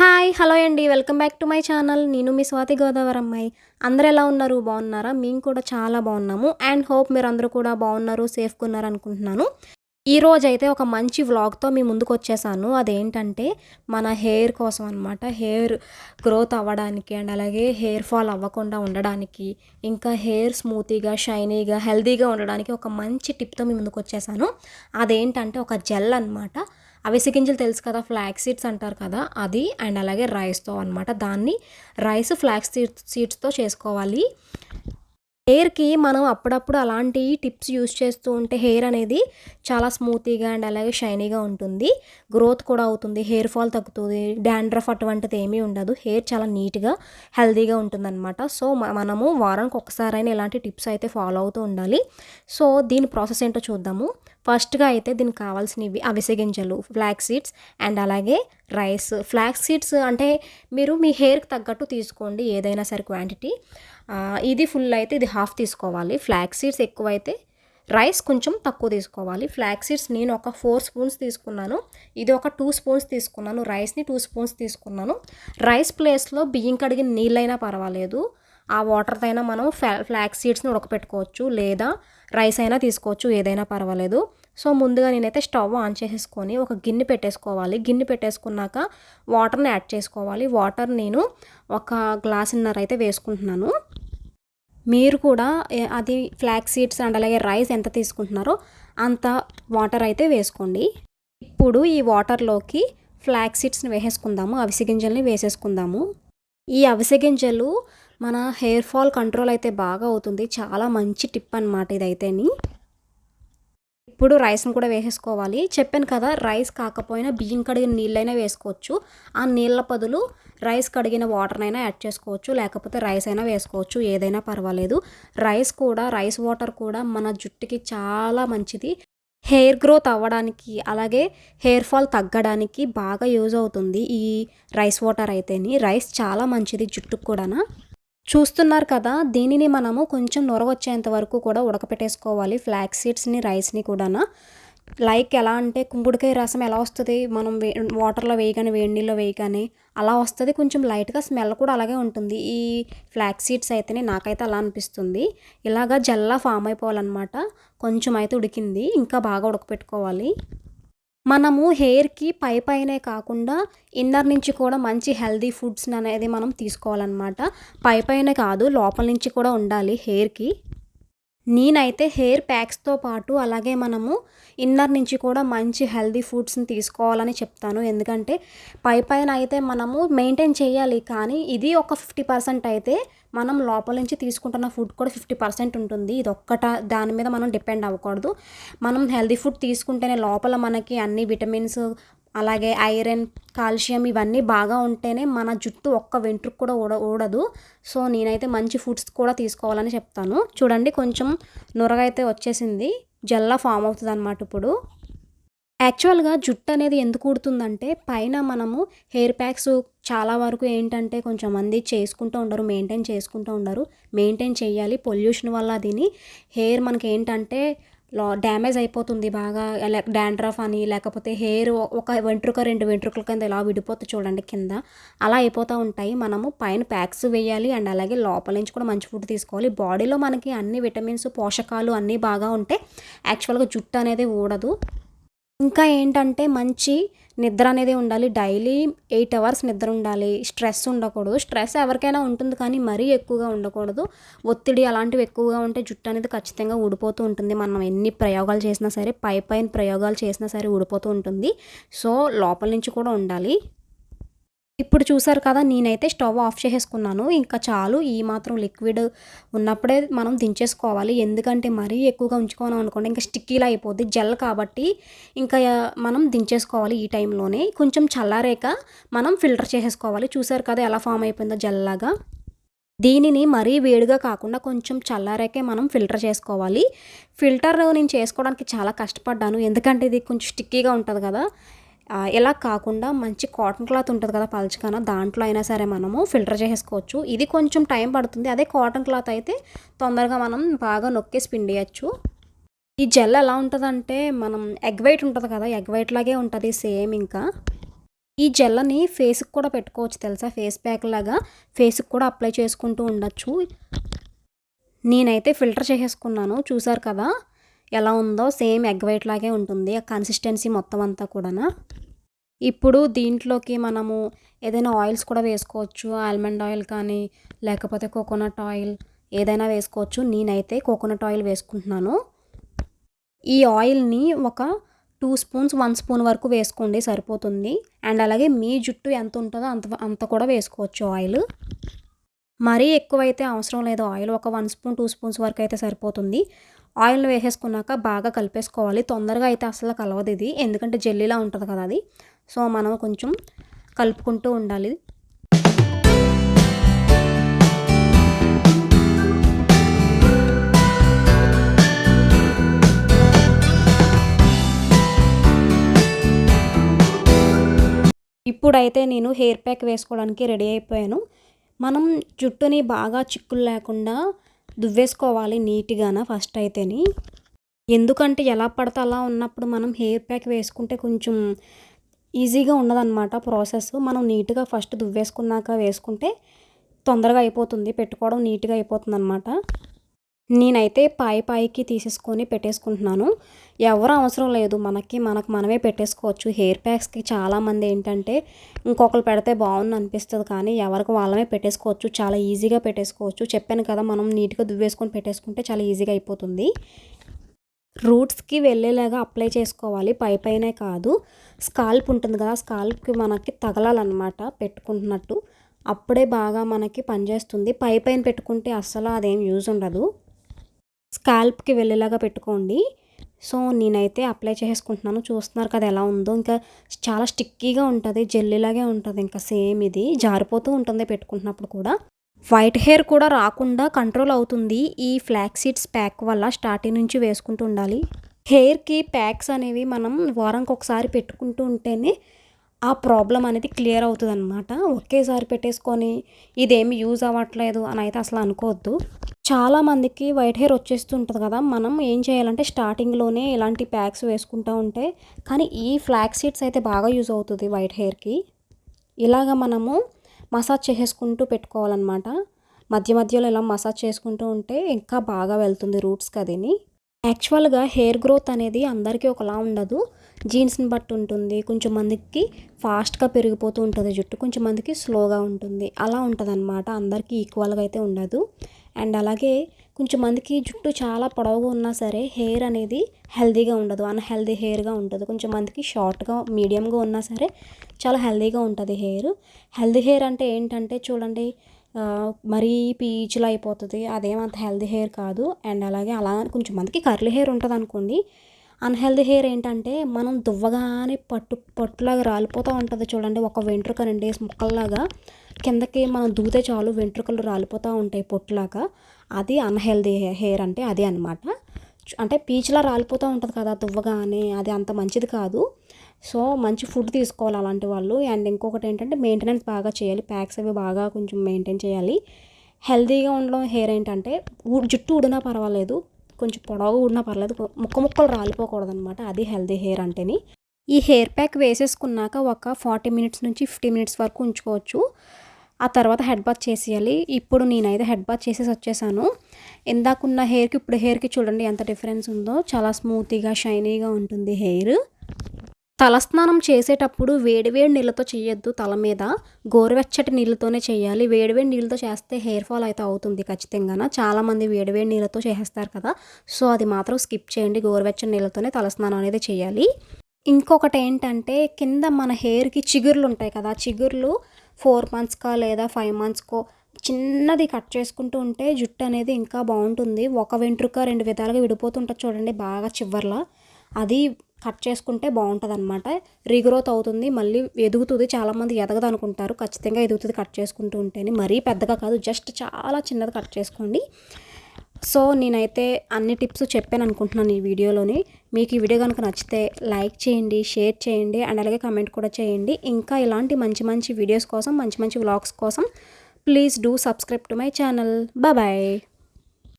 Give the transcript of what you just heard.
Hi hello అండి. Welcome back to my channel. నేను మీ స్వాతి గోదావరి అమ్మాయి. అందరు ఎలా ఉన్నారు? బాగున్నారా? మేము కూడా చాలా బాగున్నాము. అండ్ హోప్ మీరు అందరూ కూడా బాగున్నారు సేఫ్గా ఉన్నారు అనుకుంటున్నాను. ఈ రోజైతే అయితే ఒక మంచి వ్లాగ్తో మీ ముందుకు వచ్చేసాను అదేంటంటే మన హెయిర్ కోసం అనమాట హెయిర్ గ్రోత్ అవ్వడానికి అండ్ అలాగే హెయిర్ ఫాల్ అవ్వకుండా ఉండడానికి ఇంకా హెయిర్ స్మూతీగా షైనీగా హెల్తీగా ఉండడానికి ఒక మంచి టిప్తో మీ ముందుకు వచ్చేసాను అదేంటంటే ఒక జెల్ అనమాట అవిసె గింజలు తెలుసు కదా ఫ్లాక్స్ సీడ్స్ అంటారు కదా అది అండ్ అలాగే రైస్తో అనమాట దాన్ని రైస్ ఫ్లాక్స్ సీడ్స్ సీడ్స్తో చేసుకోవాలి. హెయిర్కి మనం అప్పుడప్పుడు అలాంటి టిప్స్ యూస్ చేస్తూ ఉంటే హెయిర్ అనేది చాలా స్మూతీగా అండ్ అలాగే షైనీగా ఉంటుంది. గ్రోత్ కూడా అవుతుంది. హెయిర్ ఫాల్ తగ్గుతుంది. డాండ్రఫ్ అటువంటిది ఏమీ ఉండదు. హెయిర్ చాలా నీట్గా హెల్తీగా ఉంటుందన్నమాట. సో మనము వారానికి ఒకసారైనా ఇలాంటి టిప్స్ అయితే ఫాలో అవుతూ ఉండాలి. సో దీని ప్రాసెస్ ఏంటో చూద్దాము. ఫస్ట్గా అయితే దీనికి కావాల్సినవి అవిసె గింజలు ఫ్లాక్ సీడ్స్ అండ్ అలాగే రైస్ ఫ్లాక్ సీడ్స్ అంటే మీరు మీ హెయిర్కి తగ్గట్టు తీసుకోండి ఏదైనా సరే క్వాంటిటీ ఇది ఫుల్ అయితే ఇది హాఫ్ తీసుకోవాలి. ఫ్లాక్ సీడ్స్ ఎక్కువైతే రైస్ కొంచెం తక్కువ తీసుకోవాలి. ఫ్లాక్ సీడ్స్ నేను ఒక ఫోర్ స్పూన్స్ తీసుకున్నాను. ఇది ఒక టూ స్పూన్స్ తీసుకున్నాను. రైస్ని టూ స్పూన్స్ తీసుకున్నాను. రైస్ ప్లేస్లో బియ్యం కడిగిన నీళ్ళైనా పర్వాలేదు. ఆ వాటర్తో అయినా మనం ఫ్లా ఫ్లాక్ సీడ్స్ని ఉడకపెట్టుకోవచ్చు లేదా రైస్ అయినా తీసుకోవచ్చు. ఏదైనా పర్వాలేదు. సో ముందుగా నేనైతే స్టవ్ ఆన్ చేసేసుకొని ఒక గిన్నె పెట్టేసుకోవాలి. గిన్నె పెట్టేసుకున్నాక వాటర్ని యాడ్ చేసుకోవాలి. వాటర్ నేను ఒక గ్లాసున్నర అయితే వేసుకుంటున్నాను. మీరు కూడా అది ఫ్లాక్ సీడ్స్ అండ్ అలాగే రైస్ ఎంత తీసుకుంటున్నారో అంత వాటర్ అయితే వేసుకోండి. ఇప్పుడు ఈ వాటర్లోకి ఫ్లాక్ సీడ్స్ని వేసేసుకుందాము. అవిసె గింజల్ని వేసేసుకుందాము. ఈ అవిసె గింజలు మన హెయిర్ ఫాల్ కంట్రోల్ అయితే బాగా అవుతుంది. చాలా మంచి టిప్ అనమాట ఇదైతేని. ఇప్పుడు రైస్ని కూడా వేసేసుకోవాలి. చెప్పాను కదా రైస్ కాకపోయినా బియ్యం కడిగిన నీళ్ళైనా వేసుకోవచ్చు. ఆ నీళ్ళ బదులు రైస్ కడిగిన వాటర్నైనా యాడ్ చేసుకోవచ్చు. లేకపోతే రైస్ అయినా వేసుకోవచ్చు. ఏదైనా పర్వాలేదు. రైస్ కూడా రైస్ వాటర్ కూడా మన జుట్టుకి చాలా మంచిది. హెయిర్ గ్రోత్ అవ్వడానికి అలాగే హెయిర్ ఫాల్ తగ్గడానికి బాగా యూజ్ అవుతుంది ఈ రైస్ వాటర్ అయితేని. రైస్ చాలా మంచిది జుట్టుకు కూడానా. చూస్తున్నారు కదా దీనిని మనము కొంచెం నొరవచ్చేంత వరకు కూడా ఉడకపెట్టేసుకోవాలి. ఫ్లాక్ సీడ్స్ని రైస్ని కూడానా. లైక్ ఎలా అంటే కుంకుడుకాయ రసం ఎలా వస్తుంది? మనం వే వాటర్లో వేయగానే వేడి నీళ్ళలో వేయగానే అలా వస్తుంది. కొంచెం లైట్గా స్మెల్ కూడా అలాగే ఉంటుంది. ఈ ఫ్లాక్ సీడ్స్ అయితేనే నాకైతే అలా అనిపిస్తుంది. ఇలాగా జల్లా ఫామ్ అయిపోవాలన్నమాట. కొంచెం అయితే ఉడికింది. ఇంకా బాగా ఉడకపెట్టుకోవాలి. మనము హెయిర్కి పై పైనే కాకుండా ఇన్నర్ నుంచి కూడా మంచి హెల్దీ ఫుడ్స్ అనేది మనం తీసుకోవాలన్నమాట. పై పైనే కాదు లోపల నుంచి కూడా ఉండాలి హెయిర్కి నేనైతే హెయిర్ ప్యాక్స్తో పాటు అలాగే మనము ఇన్నర్ నుంచి కూడా మంచి హెల్దీ ఫుడ్స్ని తీసుకోవాలని చెప్తాను. ఎందుకంటే పై పైన అయితే మనము మెయింటైన్ చేయాలి కానీ ఇది ఒక ఫిఫ్టీ పర్సెంట్ అయితే మనం లోపల నుంచి తీసుకుంటున్న ఫుడ్ కూడా ఫిఫ్టీ పర్సెంట్ ఉంటుంది. ఇది ఒక్కట దాని మీద మనం డిపెండ్ అవ్వకూడదు. మనం హెల్దీ ఫుడ్ తీసుకుంటేనే లోపల మనకి అన్ని విటమిన్స్ అలాగే ఐరన్ కాల్షియం ఇవన్నీ బాగా ఉంటేనే మన జుట్టు ఒక్క వెంట్రుకు కూడా ఊడ ఊడదు సో నేనైతే మంచి ఫుడ్స్ కూడా తీసుకోవాలని చెప్తాను. చూడండి కొంచెం నురగ అయితే వచ్చేసింది. జల్లా ఫామ్ అవుతుంది అనమాట ఇప్పుడు. యాక్చువల్గా జుట్టు అనేది ఎందుకు ఊడుతుందంటే పైన మనము హెయిర్ ప్యాక్స్ చాలా వరకు ఏంటంటే కొంచెం మంది చేసుకుంటూ ఉండరు మెయింటైన్ చేసుకుంటూ ఉండరు. మెయింటైన్ చేయాలి పొల్యూషన్ వల్ల దీని హెయిర్ మనకి ఏంటంటే లా డ్యామేజ్ అయిపోతుంది బాగా డాండ్రఫ్ అని లేకపోతే హెయిర్ ఒక వెంట్రుక రెండు వెంట్రుకల కింద ఇలా విడిపోతుంది చూడండి కింద. అలా అయిపోతూ ఉంటాయి. మనము పైన ప్యాక్స్ వేయాలి అండ్ అలాగే లోపల నుంచి కూడా మంచి ఫుడ్ తీసుకోవాలి. బాడీలో మనకి అన్ని విటమిన్స్ పోషకాలు అన్నీ బాగా ఉంటే యాక్చువల్గా జుట్టు అనేది ఊడదు. ఇంకా ఏంటంటే మంచి నిద్ర అనేది ఉండాలి. డైలీ ఎయిట్ అవర్స్ నిద్ర ఉండాలి. స్ట్రెస్ ఉండకూడదు. స్ట్రెస్ ఎవరికైనా ఉంటుంది కానీ మరీ ఎక్కువగా ఉండకూడదు. ఒత్తిడి అలాంటివి ఎక్కువగా ఉంటే జుట్టు అనేది ఖచ్చితంగా ఊడిపోతూ ఉంటుంది. మనం ఎన్ని ప్రయోగాలు చేసినా సరే పై పైన ప్రయోగాలు చేసినా సరే ఊడిపోతూ ఉంటుంది. సో లోపల నుంచి కూడా ఉండాలి. ఇప్పుడు చూసారు కదా నేనైతే స్టవ్ ఆఫ్ చేసేసుకున్నాను. ఇంకా చాలు ఈ మాత్రం లిక్విడ్ ఉన్నప్పుడే మనం దించేసుకోవాలి. ఎందుకంటే మరీ ఎక్కువగా ఉంచుకోను అనుకోండి ఇంకా స్టిక్కీలా అయిపోద్ది జెల్ కాబట్టి ఇంకా మనం దించేసుకోవాలి ఈ టైంలోనే. కొంచెం చల్లారాక మనం ఫిల్టర్ చేసేసుకోవాలి. చూసారు కదా ఎలా ఫామ్ అయిపోయిందో జెల్ లాగా. దీనిని మరీ వేడిగా కాకుండా కొంచెం చల్లారాకే మనం ఫిల్టర్ చేసుకోవాలి. ఫిల్టర్ నేను చేసుకోవడానికి చాలా కష్టపడ్డాను. ఎందుకంటే ఇది కొంచెం స్టిక్కీగా ఉంటుంది కదా ఇలా కాకుండా మంచి కాటన్ క్లాత్ ఉంటుంది కదా పల్చకన దాంట్లో అయినా సరే మనము ఫిల్టర్ చేసేసుకోవచ్చు. ఇది కొంచెం టైం పడుతుంది. అదే కాటన్ క్లాత్ అయితే తొందరగా మనం బాగా నొక్కేసి పిండియచ్చు. ఈ జెల్ ఎలా ఉంటుందంటే మనం ఎగ్ వైట్ ఉంటుంది కదా ఎగ్ వైట్ లాగే ఉంటుంది సేమ్ ఇంకా. ఈ జెల్లని ఫేస్కి కూడా పెట్టుకోవచ్చు తెలుసా? ఫేస్ ప్యాక్ లాగా ఫేస్కి కూడా అప్లై చేసుకుంటూ ఉండొచ్చు. నేనైతే ఫిల్టర్ చేసేసుకున్నాను చూసారు కదా? ఎలా ఉందో సేమ్ ఎగ్ వైట్ లాగే ఉంటుంది ఆ కన్సిస్టెన్సీ మొత్తం అంతా కూడా ఇప్పుడు దీంట్లోకి మనము ఏదైనా ఆయిల్స్ కూడా వేసుకోవచ్చు ఆల్మండ్ ఆయిల్ కానీ లేకపోతే కోకోనట్ ఆయిల్ ఏదైనా వేసుకోవచ్చు. నేనైతే కోకోనట్ ఆయిల్ వేసుకుంటున్నాను. ఈ ఆయిల్ని ఒక టూ స్పూన్స్ వన్ స్పూన్ వరకు వేసుకోండి సరిపోతుంది. అండ్ అలాగే మీ జుట్టు ఎంత ఉంటుందో అంత అంత కూడా వేసుకోవచ్చు ఆయిల్ మరీ ఎక్కువైతే అవసరం లేదు. ఆయిల్ ఒక వన్ స్పూన్ టూ స్పూన్స్ వరకు అయితే సరిపోతుంది. ఆయిల్ వేసేసుకున్నాక బాగా కలిపేసుకోవాలి. తొందరగా అయితే అసలు కలవదు ఇది. ఎందుకంటే జెల్లీలా ఉంటుంది కదా అది. సో మనం కొంచెం కలుపుకుంటూ ఉండాలి. ఇప్పుడైతే నేను హెయిర్ ప్యాక్ వేసుకోవడానికి రెడీ అయిపోయాను. మనం జుట్టుని బాగా చిక్కులు లేకుండా దువ్వేసుకోవాలి నీట్గాన ఫస్ట్ అయితేని. ఎందుకంటే ఎలా పడితే అలా ఉన్నప్పుడు మనం హెయిర్ ప్యాక్ వేసుకుంటే కొంచెం ఈజీగా ఉండదన్నమాట ప్రాసెస్ మనం నీట్గా ఫస్ట్ దువ్వేసుకున్నాక వేసుకుంటే తొందరగా అయిపోతుంది పెట్టుకోవడం నీట్గా అయిపోతుంది అనమాట నేనైతే పాయి పాయికి తీసేసుకొని పెట్టేసుకుంటున్నాను. ఎవరు అవసరం లేదు. మనకి మనకు మనమే పెట్టేసుకోవచ్చు. హెయిర్ ప్యాక్స్కి చాలామంది ఏంటంటే ఇంకొకరు పెడితే బాగుంది అనిపిస్తుంది కానీ ఎవరికి వాళ్ళమే పెట్టేసుకోవచ్చు. చాలా ఈజీగా పెట్టేసుకోవచ్చు. చెప్పాను కదా మనం నీట్గా దువ్వేసుకొని పెట్టేసుకుంటే చాలా ఈజీగా అయిపోతుంది. రూట్స్కి వెళ్ళేలాగా అప్లై చేసుకోవాలి. పై పైనే కాదు. స్కాల్ప్ ఉంటుంది కదా స్కాల్ప్కి మనకి తగలాలన్నమాట పెట్టుకుంటున్నట్టు. అప్పుడే బాగా మనకి పనిచేస్తుంది. పై పైన పెట్టుకుంటే అస్సలు అదేం యూజ్ ఉండదు. స్కాల్ప్కి వెళ్ళేలాగా పెట్టుకోండి. సో నేనైతే అప్లై చేసుకుంటున్నాను చూస్తున్నారు కదా ఎలా ఉందో. ఇంకా చాలా స్టిక్కీగా ఉంటుంది జెల్లీలాగే ఉంటుంది. ఇంకా సేమ్ ఇది. జారిపోతూ ఉంటుంది పెట్టుకుంటున్నప్పుడు కూడా. వైట్ హెయిర్ కూడా రాకుండా కంట్రోల్ అవుతుంది. ఈ ఫ్లాక్ సీడ్స్ ప్యాక్ వల్ల స్టార్టింగ్ నుంచి వేసుకుంటూ ఉండాలి. హెయిర్కి ప్యాక్స్ అనేవి మనం వారానికి ఒకసారి పెట్టుకుంటూ ఉంటేనే ఆ ప్రాబ్లం అనేది క్లియర్ అవుతుంది అనమాట ఒకేసారి పెట్టేసుకొని ఇదేమి యూజ్ అవ్వట్లేదు అని అయితే అసలు అనుకోవద్దు. చాలామందికి వైట్ హెయిర్ వచ్చేస్తుంటుంది కదా. మనం ఏం చేయాలంటే స్టార్టింగ్లోనే ఇలాంటి ప్యాక్స్ వేసుకుంటూ ఉంటే కానీ ఈ ఫ్లాక్ సీడ్స్ అయితే బాగా యూజ్ అవుతుంది వైట్ హెయిర్కి ఇలాగ మనము మసాజ్ చేసేసుకుంటూ పెట్టుకోవాలన్నమాట. మధ్య మధ్యలో ఇలా మసాజ్ చేసుకుంటూ ఉంటే ఇంకా బాగా వెళ్తుంది రూట్స్కి అదిని. యాక్చువల్గా హెయిర్ గ్రోత్ అనేది అందరికీ ఒకలా ఉండదు. జీన్స్ని బట్టి ఉంటుంది. కొంచెం మందికి ఫాస్ట్గా పెరిగిపోతూ ఉంటుంది జుట్టు. కొంచెం మందికి స్లోగా ఉంటుంది. అలా ఉంటుంది అనమాట అందరికీ ఈక్వల్గా అయితే ఉండదు. అండ్ అలాగే కొంచెం మందికి జుట్టు చాలా పొడవుగా ఉన్నా సరే హెయిర్ అనేది హెల్దీగా ఉండదు. అన్హెల్దీ హెయిర్గా ఉంటుంది. కొంచెం మందికి షార్ట్గా మీడియంగా ఉన్నా సరే చాలా హెల్దీగా ఉంటుంది హెయిర్ హెల్దీ హెయిర్ అంటే ఏంటంటే చూడండి మరీ పీచులు అయిపోతుంది. అదేమంత హెల్దీ హెయిర్ కాదు. అండ్ అలాగే అలా కొంచెం మందికి కర్లీ హెయిర్ ఉంటుంది అనుకోండి అన్హెల్దీ హెయిర్ ఏంటంటే మనం దువ్వగానే పట్టు పట్టులాగా రాలిపోతూ ఉంటుంది చూడండి. ఒక వెంట్రుక రెండేసి ముక్కల్లాగా కిందకి మనం దూతే చాలు వెంట్రుకలు రాలిపోతూ ఉంటాయి పొట్టులాగా. అది అన్హెల్దీ హెయిర్ అంటే అదే అనమాట అంటే పీచ్లా రాలిపోతూ ఉంటుంది కదా దువ్వగానే అది అంత మంచిది కాదు. సో మంచి ఫుడ్ తీసుకోవాలి అలాంటి వాళ్ళు. అండ్ ఇంకొకటి ఏంటంటే మెయింటెనెన్స్ బాగా చేయాలి. ప్యాక్స్ అవి బాగా కొంచెం మెయింటైన్ చేయాలి. హెల్తీగా ఉండడం హెయిర్ ఏంటంటే జుట్టు ఊడినా పర్వాలేదు. కొంచెం పొడవు ఉన్నా పర్లేదు ముక్క ముక్కలు రాలిపోకూడదు అనమాట అది హెల్దీ హెయిర్ అంటేని. ఈ హెయిర్ ప్యాక్ వేసేసుకున్నాక ఒక ఫార్టీ మినిట్స్ నుంచి ఫిఫ్టీ మినిట్స్ వరకు ఉంచుకోవచ్చు. ఆ తర్వాత హెడ్ బాత్ చేసేయాలి. ఇప్పుడు నేనైతే హెడ్ బాత్ చేసేసి వచ్చేసాను. ఇందాకున్న హెయిర్కి ఇప్పుడు హెయిర్కి చూడండి ఎంత డిఫరెన్స్ ఉందో. చాలా స్మూతీగా షైనీగా ఉంటుంది హెయిర్. తలస్నానం చేసేటప్పుడు వేడివేడి నీళ్ళతో చేయొద్దు తల మీద. గోరువెచ్చటి నీళ్ళతోనే చేయాలి. వేడివేడి నీళ్ళతో చేస్తే హెయిర్ ఫాల్ అయితే అవుతుంది ఖచ్చితంగా చాలామంది వేడివేడి నీళ్ళతో చేసేస్తారు కదా. సో అది మాత్రం స్కిప్ చేయండి. గోరువెచ్చని నీళ్ళతోనే తలస్నానం అనేది చేయాలి. ఇంకొకటి ఏంటంటే కింద మన హెయిర్కి చిగుర్లు ఉంటాయి కదా. చిగుర్లు ఫోర్ మంత్స్కా లేదా ఫైవ్ మంత్స్కో చిన్నది కట్ చేసుకుంటూ ఉంటే జుట్టు అనేది ఇంకా బాగుంటుంది. ఒక వెంట్రుక రెండు విధాలుగా విడిపోతుంటుంది చూడండి బాగా చివర్లా. అది కట్ చేసుకుంటే బాగుంటుంది అనమాట రీగ్రోత్ అవుతుంది మళ్ళీ ఎదుగుతుంది. చాలామంది ఎదగదు అనుకుంటారు ఖచ్చితంగా ఎదుగుతుంది కట్ చేసుకుంటూ ఉంటేనే. మరీ పెద్దగా కాదు జస్ట్ చాలా చిన్నది కట్ చేసుకోండి. సో నేనైతే అన్ని టిప్స్ చెప్పాను అనుకుంటున్నాను ఈ వీడియోలోని. మీకు ఈ వీడియో కనుక నచ్చితే లైక్ చేయండి షేర్ చేయండి అండ్ అలాగే కమెంట్ కూడా చేయండి. ఇంకా ఇలాంటి మంచి మంచి వీడియోస్ కోసం మంచి మంచి వ్లాగ్స్ కోసం please do subscribe to my channel. Bye.